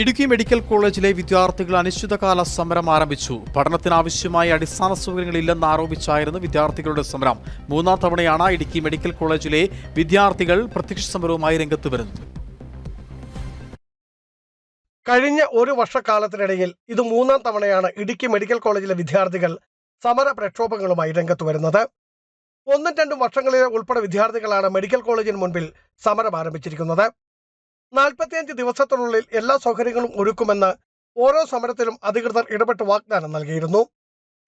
Idukki medical കോളേജിലെ വിദ്യാർത്ഥികൾ അനിശ്ചിതകാല സമരം ആരംഭിച്ചു. പഠനത്തിനാവശ്യമായ അടിസ്ഥാന സൗകര്യങ്ങളില്ലെന്ന് ആരോപിച്ചായിരുന്നു വിദ്യാർത്ഥികളുടെ സമരം. മൂന്നാം തവണയാണ് ഇടുക്കി മെഡിക്കൽ കോളേജിലെ വിദ്യാർത്ഥികൾ പ്രത്യക്ഷ സമരവുമായി രംഗത്ത് വരുന്നത്. കഴിഞ്ഞ ഒരു വർഷക്കാലത്തിനിടയിൽ ഇത് മൂന്നാം തവണയാണ് ഇടുക്കി മെഡിക്കൽ കോളേജിലെ വിദ്യാർത്ഥികൾ സമര പ്രക്ഷോഭങ്ങളുമായി രംഗത്ത് വരുന്നത്. ഒന്നും രണ്ടും വർഷങ്ങളിലെ ഉൾപ്പെടെ വിദ്യാർത്ഥികളാണ് മെഡിക്കൽ കോളേജിന് മുൻപിൽ സമരം ആരംഭിച്ചിരിക്കുന്നത്. നാൽപ്പത്തിയഞ്ച് ദിവസത്തിനുള്ളിൽ എല്ലാ സൗകര്യങ്ങളും ഒരുക്കുമെന്ന് ഓരോ സമരത്തിലും അധികൃതർ ഇടപെട്ട് വാഗ്ദാനം നൽകിയിരുന്നു.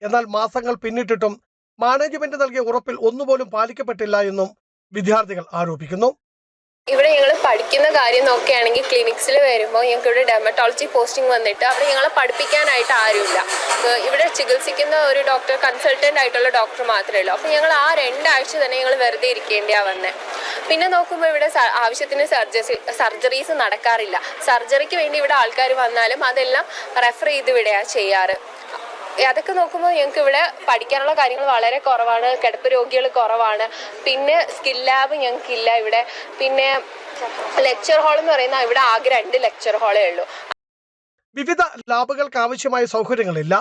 എന്നാൽ മാസങ്ങൾ പിന്നിട്ടിട്ടും മാനേജ്മെന്റ് നൽകിയ ഉറപ്പിൽ ഒന്നുപോലും പാലിക്കപ്പെട്ടില്ല എന്നും വിദ്യാർത്ഥികൾ ആരോപിക്കുന്നു. ഇവിടെ ഞങ്ങൾ പഠിക്കുന്ന കാര്യം നോക്കുകയാണെങ്കിൽ ക്ലിനിക്സിൽ വരുമ്പോൾ ഞങ്ങൾക്ക് ഇവിടെ ഡെമറ്റോളജി പോസ്റ്റിംഗ് വന്നിട്ട് അവിടെ ഞങ്ങളെ പഠിപ്പിക്കാനായിട്ട് ആരുമില്ല. ഇവിടെ ചികിത്സിക്കുന്ന ഒരു ഡോക്ടർ കൺസൾട്ടന്റ് ആയിട്ടുള്ള ഡോക്ടർ മാത്രമേ ഉള്ളൂ. അപ്പോൾ ഞങ്ങൾ ആ രണ്ടാഴ്ച തന്നെ ഞങ്ങൾ വെറുതെ ഇരിക്കേണ്ടിയാണ് വന്നത് പിന്നെ നോക്കുമ്പോൾ ഇവിടെ ആവശ്യത്തിന് സർജറി സർജറീസ് നടക്കാറില്ല. സർജറിക്ക് വേണ്ടി ഇവിടെ ആൾക്കാർ വന്നാലും അതെല്ലാം റെഫർ ചെയ്ത് വിടുകയാണ് ചെയ്യാറ്. അതൊക്കെ നോക്കുമ്പോൾ ഞങ്ങൾക്ക് ഇവിടെ പഠിക്കാനുള്ള കാര്യങ്ങൾ വളരെ കുറവാണ്. കിടപ്പ് രോഗികൾ കുറവാണ്. പിന്നെ സ്കിൽ ലാബ് ഞങ്ങൾക്കില്ല ഇവിടെ. പിന്നെ ലെക്ചർ ഹാൾ എന്ന് പറയുന്ന ഇവിടെ ആകെ രണ്ട് ലെക്ചർ ഹാളേ ഉള്ളൂ. വിവിധ ലാബുകൾക്ക് ആവശ്യമായ സൗകര്യങ്ങളില്ല.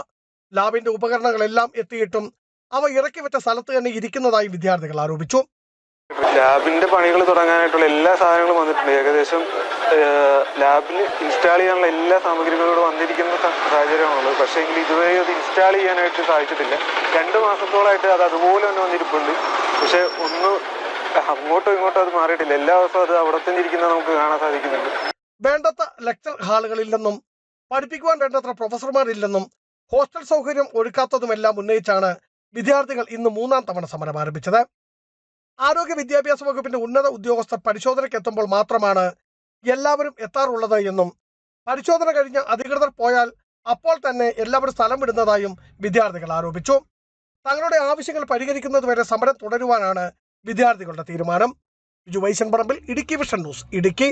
ലാബിന്റെ ഉപകരണങ്ങളെല്ലാം എത്തിയിട്ടും അവ ഇറക്കി വെച്ച സ്ഥലത്ത് തന്നെ ഇരിക്കുന്നതായി വിദ്യാർത്ഥികൾ ആരോപിച്ചു. ലാബിന്റെ പണികൾ തുടങ്ങാനായിട്ടുള്ള എല്ലാ സാധനങ്ങളും വന്നിട്ടുണ്ട്. ഏകദേശം ലാബിൽ ഇൻസ്റ്റാൾ ചെയ്യാനുള്ള എല്ലാ സാമഗ്രികളും ഇവിടെ വന്നിരിക്കുന്ന സാഹചര്യമാണുള്ളത്. പക്ഷേ എങ്കിൽ ഇതുവരെ അത് ഇൻസ്റ്റാൾ ചെയ്യാനായിട്ട് സാധിച്ചിട്ടില്ല. രണ്ട് മാസത്തോളമായിട്ട് അത് അതുപോലെ തന്നെ വന്നിരിപ്പുണ്ട്. പക്ഷെ ഒന്ന് അങ്ങോട്ടും ഇങ്ങോട്ടും അത് മാറിയിട്ടില്ല. എല്ലാ ദിവസവും അത് അവിടെ തന്നെ ഇരിക്കുന്നത് നമുക്ക് കാണാൻ സാധിക്കുന്നുണ്ട്. വേണ്ടത്ര ലെക്ചർ ഹാളുകളില്ലെന്നും പഠിപ്പിക്കുവാൻ വേണ്ടത്ര പ്രൊഫസർമാരില്ലെന്നും ഹോസ്റ്റൽ സൗകര്യം ഒരുക്കാത്തതുമെല്ലാം ഉന്നയിച്ചാണ് വിദ്യാർത്ഥികൾ ഇന്ന് മൂന്നാം തവണ സമരം ആരംഭിച്ചത്. ആരോഗ്യ വിദ്യാഭ്യാസ വകുപ്പിന്റെ ഉന്നത ഉദ്യോഗസ്ഥർ പരിശോധനയ്ക്ക് എത്തുമ്പോൾ മാത്രമാണ് എല്ലാവരും എത്താറുള്ളത് എന്നും പരിശോധന കഴിഞ്ഞ് അധികൃതർ പോയാൽ അപ്പോൾ തന്നെ എല്ലാവരും സ്ഥലം വിടുന്നതായും വിദ്യാർത്ഥികൾ ആരോപിച്ചു. തങ്ങളുടെ ആവശ്യങ്ങൾ പരിഹരിക്കുന്നതുവരെ സമരം തുടരുവാനാണ് വിദ്യാർത്ഥികളുടെ തീരുമാനം. Biju Vaishan Parambil Idukki vision news Idukki.